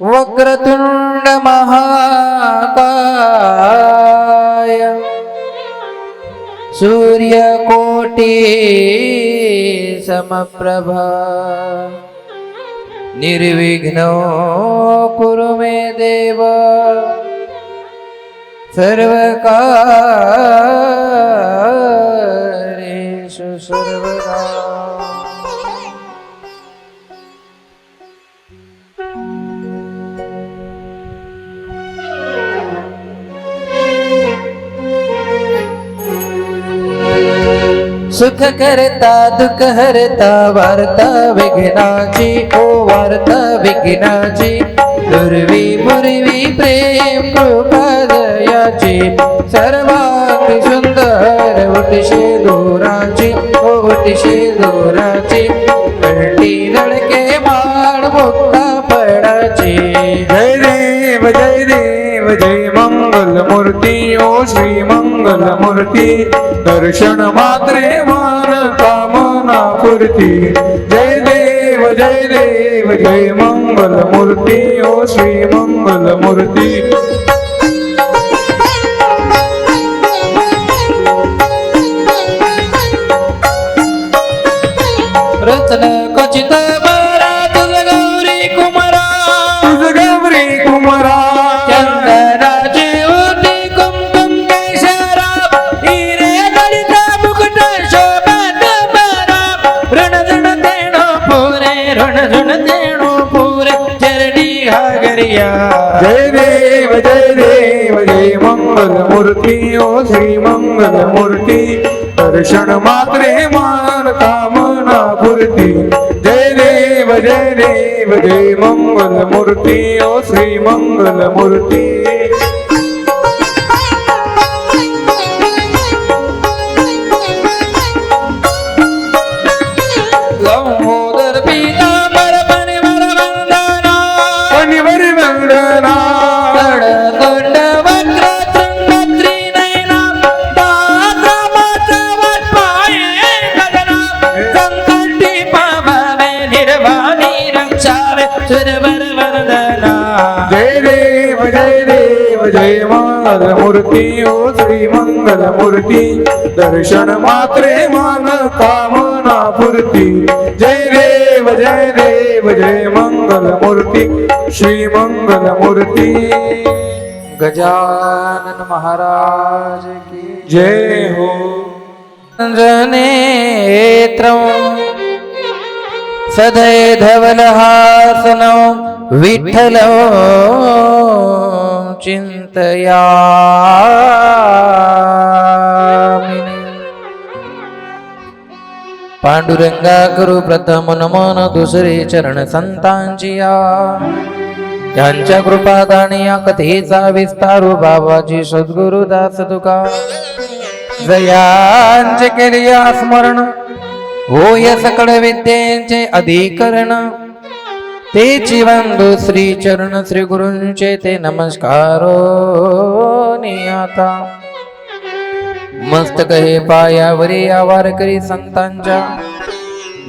વક્રતુંડ મહાકાય સૂર્યકોટિ સમપ્રભા નિર્વિઘ્નો કુરુ મે દેવ સર્વકારેષુ સર્વદા सुख करता दुःख हरता वार्ता विघ्नाची ओ वार्ता विघ्नाची. दुर्वी पूर्वी प्रेम कृपा दयाची. सर्वांगी सुंदर उठशे दोराची ओ उठशे दोराची. कंठी लडके माळ मुक्ता पडाची देव जय देव जय मंगल मूर्ती ओ श्री मंगल मूर्ती दर्शन मात्रे मान कामना पूर्ती जय देव जय देव जय मंगल मूर्ती ओ श्री मंगल मूर्ती दर्शन मात्रे मान कामना पूर्ती। जय देव जय देव जय मंगल मूर्ती ओ श्री मंगल मूर्ती मंगल मूर्ती ओ श्री मंगल मूर्ती दर्शन मात्रे मान कामना पूर्ती जय देव जय देव जय मंगल मूर्ती श्री मंगल मूर्ती गजानन महाराज की जय हो. नेत्रं सदै धवलहासनौ विठ्ठलो चिंतया पांडुरंगा करू प्रथम नमन दुसरे चरण संतांची या त्यांच्या कृपा या कथेचा विस्तारू बाबाजी सद्गुरु दास तुका। जयांचे केले स्मरण होय सकळ विद्येचे अधिकरण। ते जीवन श्री चरण श्री गुरुंचे ते नमस्कारो नियाता। मस्तक हे पायावरी आवार करी संतांच्या।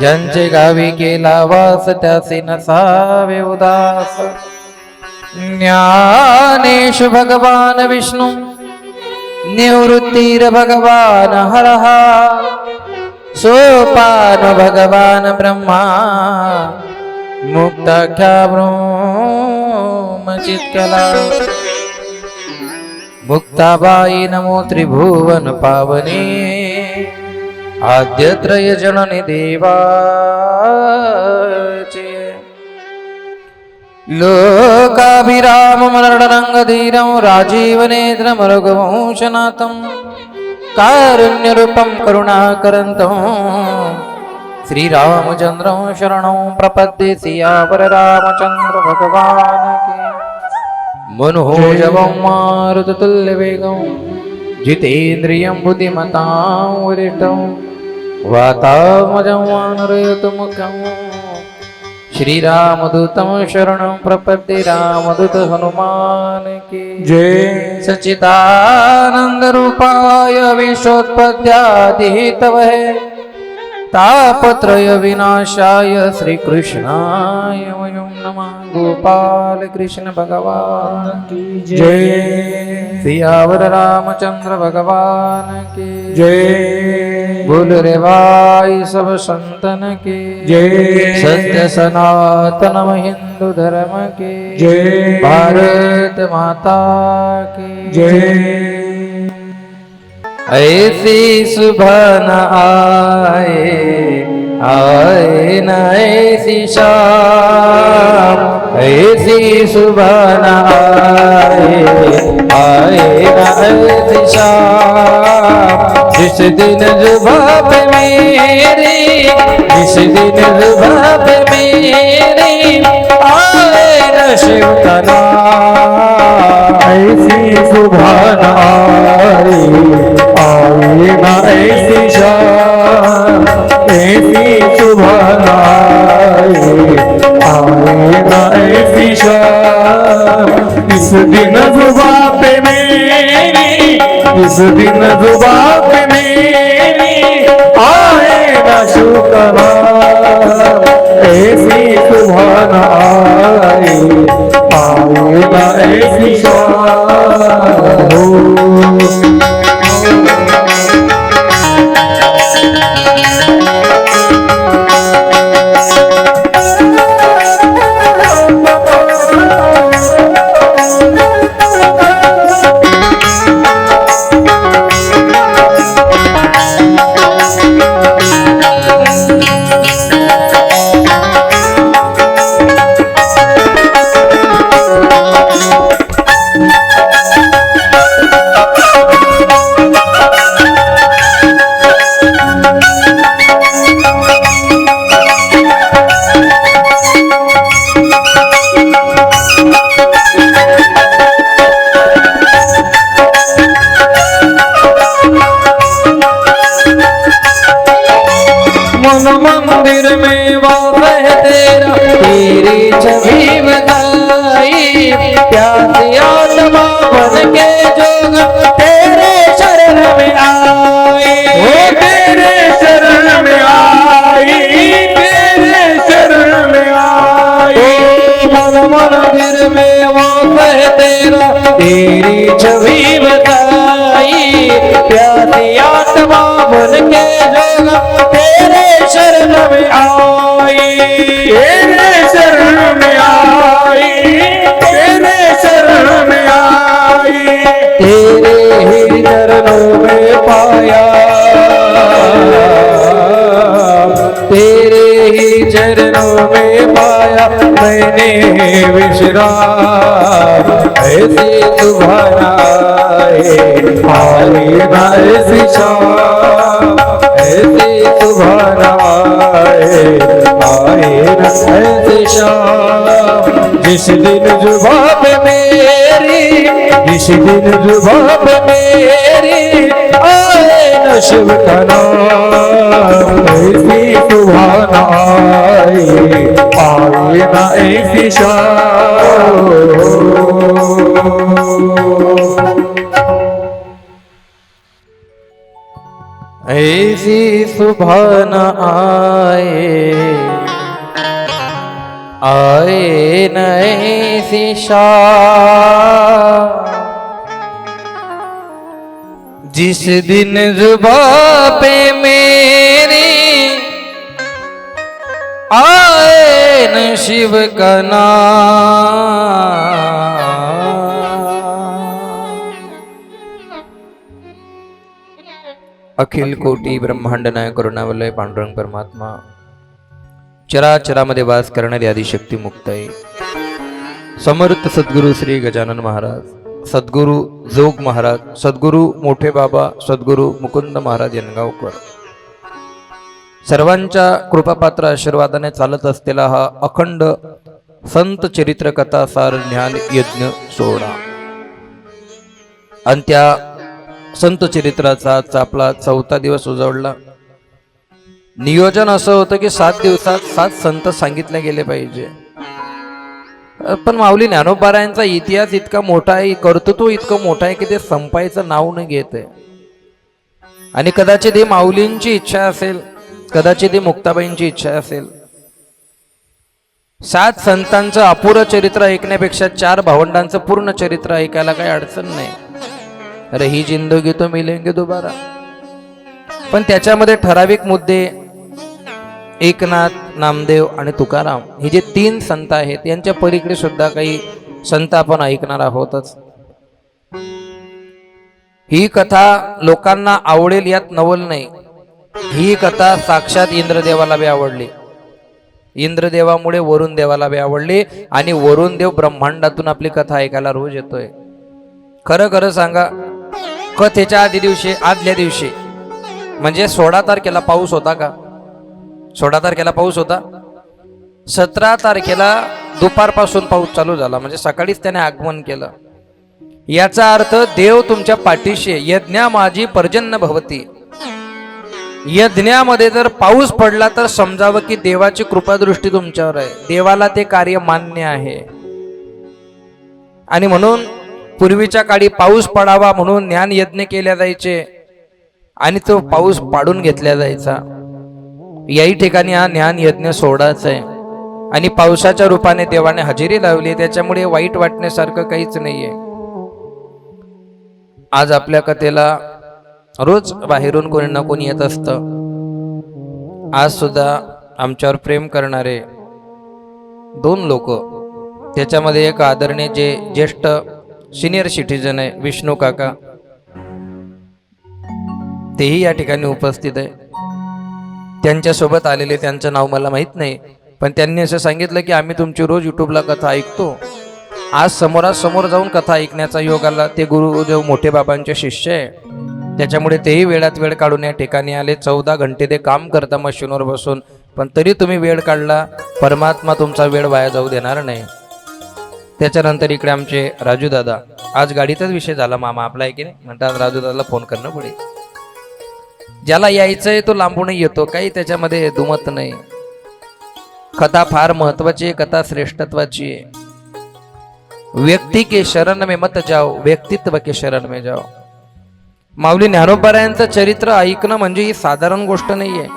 ज्यांचे गावी केला वास त्याचे नसावे उदास। ज्ञानेश भगवान विष्णू निवृत्तीर भगवान हरहा। सोपान भगवान ब्रह्मा। મુક્તાખ્યાબ્રહ્મચિતકલા મુક્તાબાઈ નમો ત્રિભુવન પાવની આદ્યત્રય જનની દેવાચે લોકાભિરામ મરણરંગ ધીરમ રાજીવનેત્ર મરગવંશનાથમ કારુણ્યરૂપમ કરુણાકરંતમ श्रीरामचन्द्रं शरणं प्रपद्ये सियावर रामचन्द्र भगवान् के मनोजवं मारुततुल्यवेगं जितेन्द्रियं बुद्धिमतां वरिष्ठं वातामजं वानरयतुमुखम् श्रीरामदूतं शरणं प्रपद्ये रामदूत हनुमान की जय। सच्चिदानंद रूपाय विश्वोत्पत्त्यादितवहे तापत्रय विनाशाय श्रीकृष्णाय वयं नमः गोपाल कृष्ण भगवान की जय सियावर रामचंद्र भगवान की जय बोल रे भाई सब संतन की जय सत्य सनातन हिंदू धर्म की जय भारत माता की जय ऐसी सुबह न आए आए न ऐसी शाम ऐसी सुबह न आए आए न ऐसी शाम। जिस दिन जुबा पे मेरी जिस दिन जुबा पे मेरी आए न शिव का नाम। ऐसी सुबह न आए शान ऐसी सुभान आई आई ना ऐसी शान इस दिन जुबा पे मेरी इस दिन जुबा पे मेरी आए ना शुक्र ऐसी सुभान आई आई ना ऐसी शान हो तेरा छवि बताई प्यासी आत्मा बन के जोग तेरे शरण में आई। तेरे शरण में आई तेरे शरण में आई। तेरे ही चरणों में पाया। तेरे तेरी चरणों में पाया मैंने विश्राम। ऐसे तुम्हारा आई ना ऐसी शाम ऐसे तुम्हारा आई ना ऐसी शाम जिस दिन जुबाब मेरी जिस दिन जुबाब मेरी आए न का सुभान आई ना ऐसी शाम ऐसी सुबह आए आए न ऐसी शाम। जिस दिन जुबा पे में आए शिव अखिल कोटी ब्रह्मांड नाय करुणावलय पांडुरंग परमात्मा। चराचरामध्ये वास करणारी आदिशक्ती मुक्त आहे समर्थ सद्गुरू श्री गजानन महाराज। सद्गुरू जोग महाराज। सद्गुरू मोठे बाबा। सद्गुरू मुकुंद महाराज यनगावकर सर्वांच्या कृपापात्र आशीर्वादाने चालत असलेला हा अखंड संत चरित्र कथा सार ज्ञान यज्ञ सोहळा. आणि त्या संत चरित्राचा आपला चौथा दिवस उजवला नियोजन असं होतं की सात दिवसात सात संत सांगितले गेले पाहिजे. पण माऊली ज्ञानोबारायांचा इतिहास इतका मोठा आहे कर्तृत्व इतकं मोठा आहे की ते संपायचं नाव न घेत. आहे आणि कदाचित ही माऊलींची इच्छा असेल कदाचित ही मुक्ताबाईंची इच्छा असेल. सात संतांचं अपुरं चरित्र ऐकण्यापेक्षा चार भावंडांचं पूर्ण चरित्र ऐकायला काही अडचण नाही. अरे ही जिंदगी तो मिलेंगे दुबारा. पण त्याच्यामध्ये ठराविक मुद्दे एकनाथ नामदेव आणि तुकाराम हे जे तीन संत आहेत यांच्या पलीकडे सुद्धा काही संत आपण ऐकणार आहोतच. ही कथा लोकांना आवडेल यात नवल नाही. ही कथा साक्षात इंद्रदेवाला बी आवडली. इंद्रदेवामुळे वरुण देवाला बी आवडली आणि वरुण देव ब्रह्मांडातून आपली कथा ऐकायला रोज येतोय. खरं खरं सांगा कथेच्या आधी दिवशी आदल्या दिवशी म्हणजे सोळा तारखेला पाऊस होता का? सोळा तारखेला पाऊस होता? सतरा तारखेला दुपारपासून पाऊस चालू झाला म्हणजे सकाळीच त्याने आगमन केलं. याचा अर्थ देव तुमच्या पाठीशी यज्ञा माझी पर्जन्य भवती. यज्ञामध्ये जर पाऊस पडला तर समजावं की देवाची कृपादृष्टी तुमच्यावर आहे. देवाला ते कार्य मान्य आहे. आणि म्हणून पूर्वीच्या काळी पाऊस पडावा म्हणून ज्ञान यज्ञ केल्या जायचे आणि तो पाऊस पाडून घेतला जायचा. याही ठिकाणी हा ज्ञान यज्ञ सोडाच आहे. आणि पावसाच्या रूपाने देवाने हजेरी लावली त्याच्यामुळे वाईट वाटण्यासारखं काहीच नाहीये. आज आपल्या कथेला रोज बाहेरून कोणी ना कोणी येत असतं. आज सुद्धा आमच्यावर प्रेम करणारे दोन लोक त्याच्यामध्ये एक आदरणीय जे ज्येष्ठ सिनियर सिटीजन आहे विष्णू काका. तेही या ठिकाणी उपस्थित आहे. त्यांच्यासोबत आलेले त्यांचं नाव मला माहीत नाही पण त्यांनी असं सांगितलं की आम्ही तुमची रोज युट्यूबला कथा ऐकतो. आज समोरासमोर जाऊन कथा ऐकण्याचा योग आला ते गुरुदेव मोठे बाबांचे शिष्य आहे. त्याच्यामुळे तेही वेळात वेळ काढून या ठिकाणी आले. चौदा घंटे ते काम करता मशीनवर बसून. पण तरी तुम्ही वेळ काढला परमात्मा तुमचा वेळ वाया जाऊ देणार नाही. त्याच्यानंतर इकडे आमचे राजू दादा. आज गाडीचाच विषय झाला मामा आपला आहे की नाही? म्हणतात राजू दादाला फोन करणं पडेल ज्याला यायचंय तो लांबूनही येतो काही त्याच्यामध्ये दुमत नाही. कथा फार महत्वाची आहे कथा श्रेष्ठत्वाची आहे. व्यक्ती के शरण में मत जाओ व्यक्तित्व के शरण में जाओ. माऊली ज्ञानोबारायांचं चरित्र ऐकणं म्हणजे ही साधारण गोष्ट नाही आहे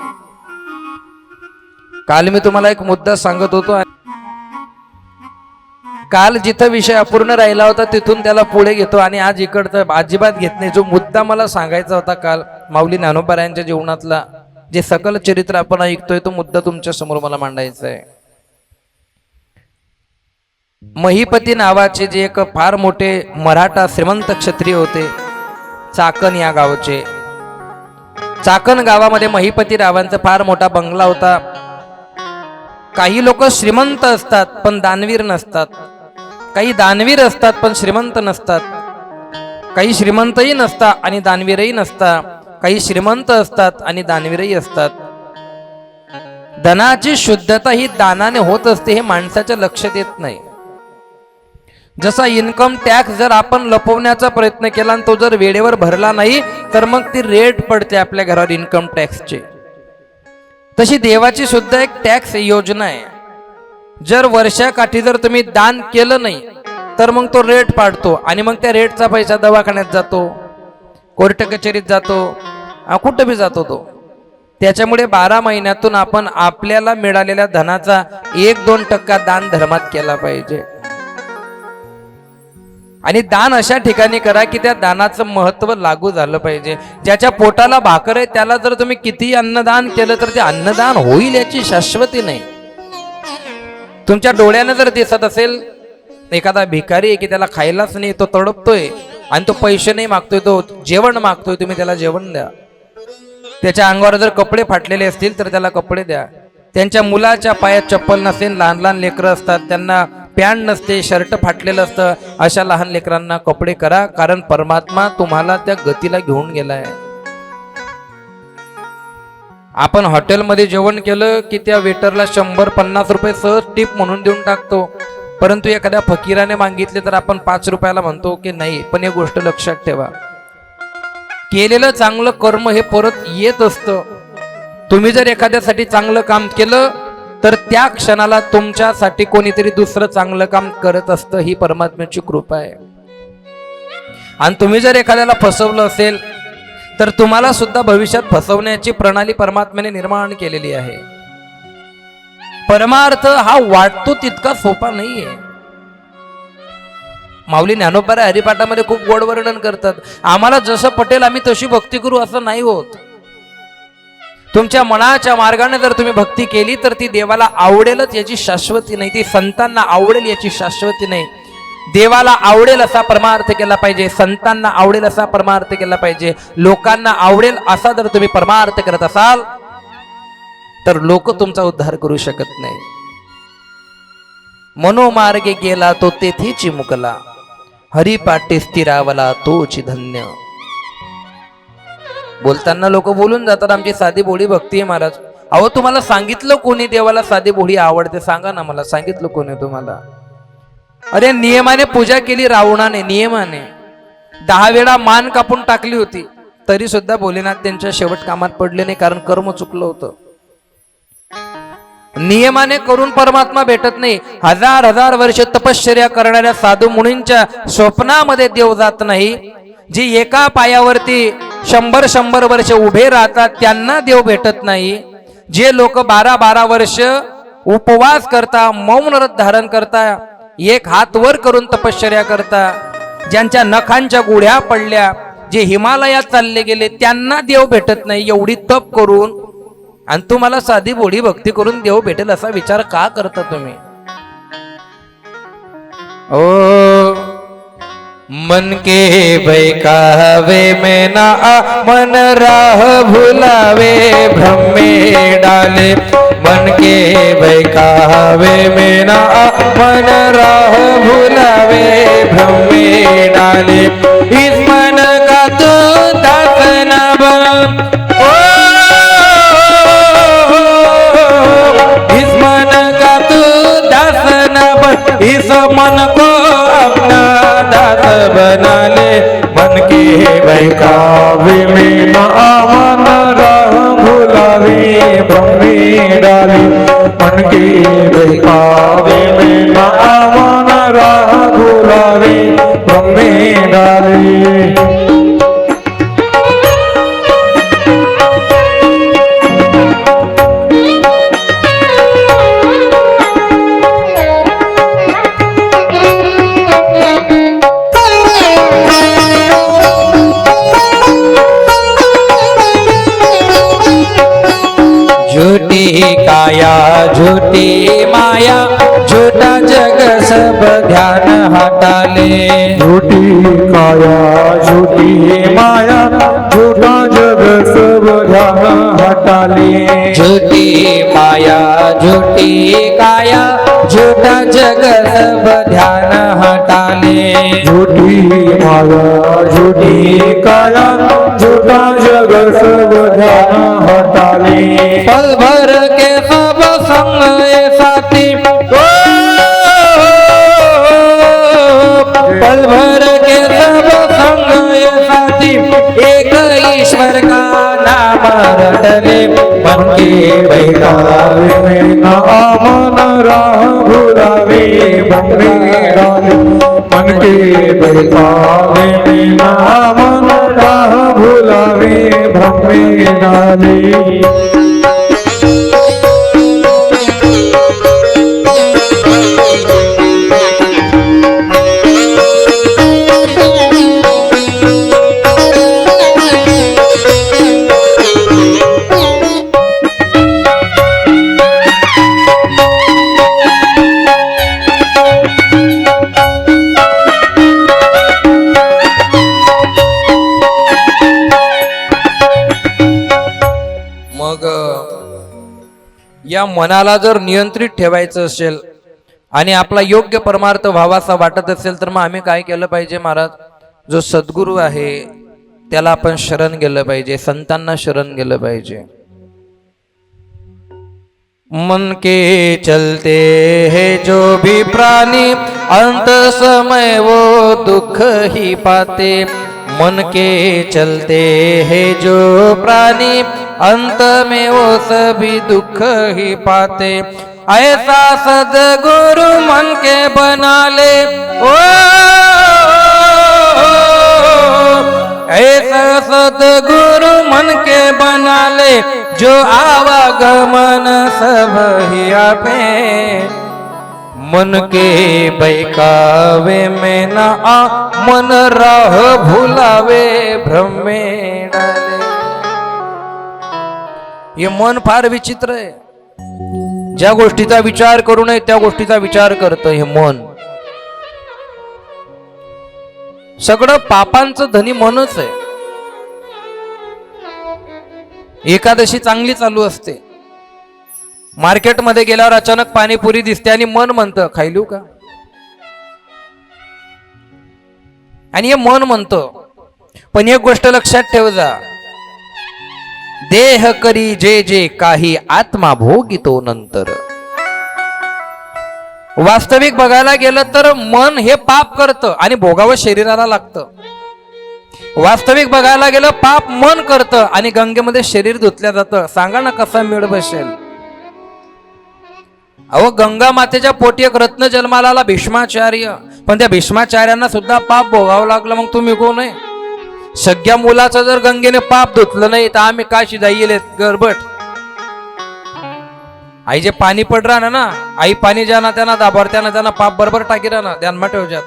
काल मी तुम्हाला एक मुद्दा सांगत होतो काल जिथं विषय अपूर्ण राहिला होता तिथून त्याला पुढे घेतो आणि आज इकडचं अजिबात घेत नाही. जो मुद्दा मला सांगायचा होता काल माऊली ज्ञानोबारायांच्या जीवनातला जे सकल चरित्र आपण ऐकतोय तो मुद्दा तुमच्यासमोर मला मांडायचा आहे. महिपती नावाचे जे एक फार मोठे मराठा श्रीमंत क्षत्रिय होते चाकण या गावचे. चाकण गावामध्ये महिपती रावांचा फार मोठा बंगला होता. काही लोक श्रीमंत असतात पण दानवीर नसतात. काही दानवीर असतात पण श्रीमंत नसतात. काही श्रीमंतही नसतात आणि दानवीरही नसतात काही श्रीमंत असतात आणि दानवीरही असतात. धनाची शुद्धता ही दानाने होत असते हे माणसाच्या लक्षात येत नाही. जसा इन्कम टॅक्स जर आपण लपवण्याचा प्रयत्न केला आणि तो जर वेळेवर भरला नाही तर मग ती रेट पडते आपल्या घरावर इन्कम टॅक्सची. तशी देवाची सुद्धा एक टॅक्स योजना आहे. जर वर्षाकाठी जर तुम्ही दान केलं नाही तर मग तो रेट पाडतो आणि मग त्या रेटचा पैसा दवाखान्यात जातो कोर्ट कचेरीत जातो कुठं बी जातो तो. त्याच्यामुळे बारा महिन्यातून आपण आपल्याला मिळालेल्या धनाचा एक दोन टक्का दान धर्मात केला पाहिजे. आणि दान अशा ठिकाणी करा की त्या दानाचं महत्त्व लागू झालं पाहिजे. ज्याच्या पोटाला भाकर आहे त्याला जर तुम्ही किती अन्नदान केलं तर ते अन्नदान होईल याची शाश्वती नाही. तुमच्या डोळ्यानं जर दिसत असेल एखादा भिकारी आहे की त्याला खायलाच नाही तो तडपतोय आणि तो पैसे नाही मागतोय तो जेवण मागतोय तुम्ही त्याला जेवण द्या. त्याच्या अंगावर जर कपडे फाटलेले असतील तर त्याला कपडे द्या. त्यांच्या मुलाच्या पायात चप्पल नसेल लहान लहान लेकरं असतात त्यांना पॅन्ट नसते शर्ट फाटलेलं असतं. अशा लहान लेकरांना कपडे करा कारण परमात्मा तुम्हाला त्या गतीला घेऊन गेलाय. आपण हॉटेलमध्ये जेवण केलं की त्या वेटरला शंभर पन्नास रुपये सहज टिप म्हणून देऊन टाकतो. परंतु एखाद्या फकीराने मागितले तर आपण पाच रुपयाला म्हणतो की नाही पण एक गोष्ट लक्षात ठेवा. केलेलं चांगलं कर्म हे परत येत असतं. तुम्ही जर एखाद्यासाठी चांगलं काम केलं तर त्या क्षणाला तुमच्यासाठी कोणीतरी दुसरं चांगलं काम करत असतं ही परमात्म्याची कृपा आहे. आणि तुम्ही जर एखाद्याला फसवलं असेल तर तुम्हाला सुद्धा भविष्यात फसवण्याची प्रणाली परमात्म्याने निर्माण केलेली आहे. परमार्थ हा वाटतो तितका सोपा नाहीये. माऊली ज्ञानोपाऱ्या हरिपाठामध्ये खूप गोड वर्णन करतात. आम्हाला जसं पटेल आम्ही तशी भक्ती करू असं नाही होत. तुमच्या मनाच्या मार्गाने जर तुम्ही भक्ती केली तर ती देवाला आवडेलच याची शाश्वती नाही. ती संतांना आवडेल याची शाश्वती नाही. देवाला आवडेल असा परमार्थ केला पाहिजे संतांना आवडेल असा परमार्थ केला पाहिजे. लोकांना आवडेल असा जर तुम्ही परमार्थ करत असाल तर लोक तुमचा उद्धार करू शकत नाही. मनोमार्गे गेला तो तेथेची मुकला हरिपाटे स्थिरावला तोची धन्य. बोलताना लोक बोलून जातात आमची साधी बोळी भक्ती आहे महाराज. अहो तुम्हाला सांगितलं कोणी देवाला साधी बोळी आवडते? सांगा ना मला सांगितलं कोणी तुम्हाला? अरे नियमाने पूजा केली रावणाने नियमाने. दहा वेळा मान कापून टाकली होती. तरी सुद्धा भोलेनाथ त्यांच्या शेवट कामात पडले नाही कारण कर्म चुकलं होतं. नियमाने करून परमात्मा भेटत नाही. हजार हजार वर्ष तपश्चर्या करणाऱ्या साधू मुनींच्या स्वप्नामध्ये देव जात नाही. जी एका पायावरती शंभर शंभर वर्ष उभे राहतात त्यांना देव भेटत नाही. जे लोक बारा बारा वर्ष उपवास करता मौन व्रत धारण करता एक हात वर करून तपश्चर्या करता ज्यांच्या नखांच्या गुढ्या पडल्या जे हिमालयात चालले गेले त्यांना देव भेटत नाही एवढी तप करून. आणि तुम्हाला साधी बोडी भक्ती करून देव भेटेल असा विचार का करता तुम्ही? ओ मन के बैकावे में ना मन राह भुलावे भ्रम में डाले। मन के बैकावे में ना मन राह भुलावे भ्रम में डाले। इस मन का तो दास बैकावे में न आवन राह भुलावे ब्रह्मे डाली मन काया झूठी माया झूठा जग सब ध्यान हटाले झूठी काया झूठी माया झूठा जग सब ध्यान हटाले झूठी माया झूठी काया झूठा जग सब ध्यान हटाले झूठी माया झूठी काया झूठा जग सब ध्यान हटाले पल भर पल भर के सब संग साथी एक ईश्वर का नाम रटने मन के बैठावे में नाम न आमन राह भुलावे बंदे डाले मन के बैठावे में नाम न आमन राह भुलावे भ्रमे डाले या मनाला जर नियंत्रित ठेवायचं असेल आणि आपला योग्य परमार्थ व्हावासा वाटत असेल तर मग आम्ही काय केलं पाहिजे महाराज? जो सद्गुरू आहे त्याला आपण शरण गेलं पाहिजे संतांना शरण गेलं पाहिजे. मन के चलते है जो भी प्राणी अंत समय वो दुख ही पाते. मन के चलते है जो प्राणी अंत में वो सभी दुख ही पाते। ऐसा सदगुरु मन के बना ले ओ! ऐसा सदगुरु मन के बना ले जो आवागमन सब ही आपे। मन के बैकावे में ना आ मन राह भुलावे भ्रमेणा हे मन फार विचित्र आहे. ज्या गोष्टीचा विचार करू नये त्या गोष्टीचा विचार करतं हे मन. सगळं पापांचं धनी मनच आहे. एकादशी चांगली चालू असते. मार्केटमध्ये गेल्यावर अचानक पाणीपुरी दिसते आणि मन म्हणतं खायलू का? आणि हे मन म्हणतं पण एक गोष्ट लक्षात ठेव जा देह करी जे जे काही आत्मा भोगितो नंतर. वास्तविक बघायला गेलं तर मन हे पाप करतं आणि भोगावं शरीराला लागतं. वास्तविक बघायला गेलं पाप मन करतं आणि गंगेमध्ये शरीर धुतल्या जातं. सांगा ना कसा मिळ बसेल? अहो गंगा मातेच्या पोटी एक रत्न जन्माला आला भीष्माचार्य. पण त्या भीष्माचार्यांना सुद्धा पाप भोगावं लागलं मग तुम्ही कोण आहे? सगळ्या मुलाचं जर गंगेने पाप धुतलं नाही तर आम्ही काशी जाईल गरबट आई जे पाणी पड राहणार ना आई पाणी ज्याना त्यांना दाबर त्यांना त्यांना पाप बरोबर टाकी राहणार ध्यानमा ठेवच्यात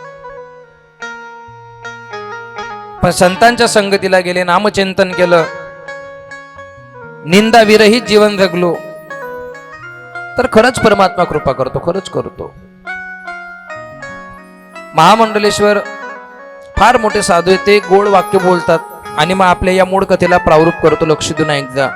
पण संतांच्या संगतीला गेले नामचिंतन केलं. निंदा विरहित जीवन जगलो. तर खरंच परमात्मा कृपा करतो खरंच करतो. महामंडलेश्वर फार मोठे साधू आहेत ते गोड वाक्य बोलतात. आणि मग आपल्या या मूळ कथेला प्रारूप करतो लक्ष देऊन एकदा.